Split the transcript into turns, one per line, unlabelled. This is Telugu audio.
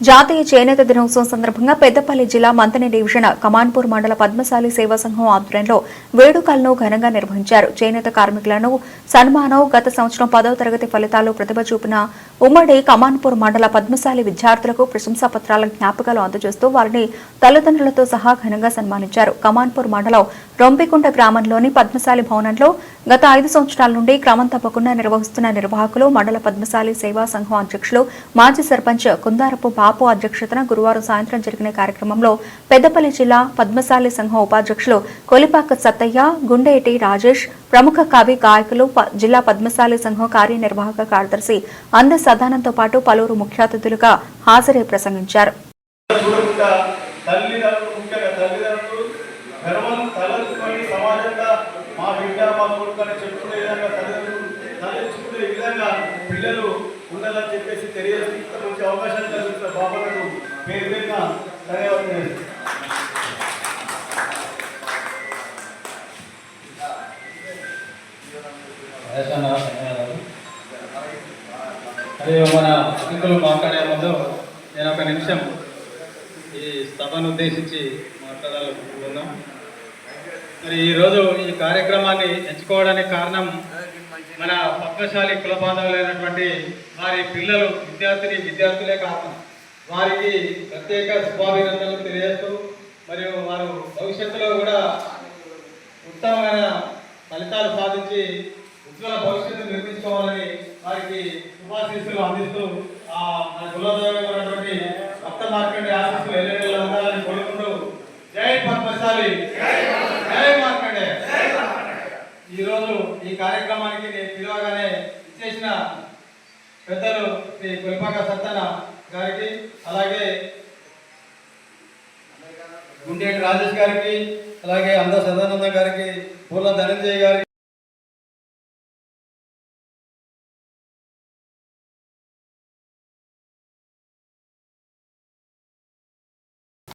జాతీయ చేనేత దినోత్సవం సందర్భంగా పెద్దపల్లి జిల్లా మంతని డివిజన్ కమాన్పూర్ మండల పద్మశాలి సేవా సంఘం ఆధ్వర్యంలో వేడుకలను ఘనంగా నిర్వహించారు. చేనేత కార్మికులను సన్మానం గత సంవత్సరం పదవ తరగతి ఫలితాలు ప్రతిభ చూపిన ఉమ్మడి కమాన్పూర్ మండల పద్మశాలి విద్యార్థులకు ప్రశంసా పత్రాల జ్ఞాపకాలు అందజేస్తూ వారిని తల్లిదండ్రులతో సహా ఘనంగా సన్మానించారు. కమాన్పూర్ మండలం రొంపికుంట గ్రామంలోని పద్మశాలి భవనంలో గత ఐదు సంవత్సరాల నుండి క్రమం తప్పకుండా నిర్వహిస్తున్న నిర్వాహకులు మండల పద్మశాలి సేవా సంఘం అధ్యక్షులు మాజీ సర్పంచ్ కుందారపు బాపు అధ్యక్షతన గురువారం సాయంత్రం జరిగిన కార్యక్రమంలో పెద్దపల్లి జిల్లా పద్మశాలి సంఘం ఉపాధ్యక్షులు కొలిపాక సత్తయ్య గుండేటి రాజేష్ ప్రముఖ కవి గాయకులు జిల్లా పద్మశాలి సంఘం కార్యనిర్వాహక కార్యదర్శి అంద సదానంతో పాటు పలువురు ముఖ్య అతిథులుగా హాజరై ప్రసంగించారు.
తల్లిదండ్రులు ముఖ్యంగా తల్లిదండ్రులు గర్వం తలెత్తుకొని సమాజంగా మా బిడ్డ మా కొడుకు అని చెప్పుకునే విధంగా తల్లిదండ్రులు తలెత్తుకునే విధంగా పిల్లలు ఉండాలని చెప్పేసి తెలియజేసి ఇంత మంచి అవకాశాలు కల్పించిన బాబాలకు పేరు పేరున ధన్యవాదాలు.
అదే మన అతిథులు మాట్లాడే ముందు నేను ఒక నిమిషం ఈ సభను ఉద్దేశించి మాట్లాడాలనుకుంటున్నాను మరి ఈరోజు ఈ కార్యక్రమాన్ని ఎంచుకోవడానికి కారణం మన పద్మశాలి కుల బాంధవులైనటువంటి వారి పిల్లలు విద్యార్థిని విద్యార్థులే కాకుండా వారికి ప్రత్యేక శుభాభినందనలు తెలియజేస్తూ మరియు వారు భవిష్యత్తులో కూడా ఉత్తమమైన ఫలితాలు సాధించి ఉజ్వల భవిష్యత్తు నిర్మించుకోవాలని వారికి శుభాశీస్సులు అందిస్తూ ఆ మన కులదేవమైనటువంటి భక్త మార్కెట్ ఆశీస్సులు ఎల్లెల్లో ఉండాలని కోరుకుంటూ జై పద్మశాలి జై మార్కండే ఈరోజు ఈ కార్యక్రమానికి నేను పిలవగానే ఇచ్చేసిన పెద్దలు శ్రీ కొలిపాక సత్తన గారికి అలాగే గుండేటి రాజేష్ గారికి అలాగే అంద సదానంద గారికి పూల ధనంజయ్ గారికి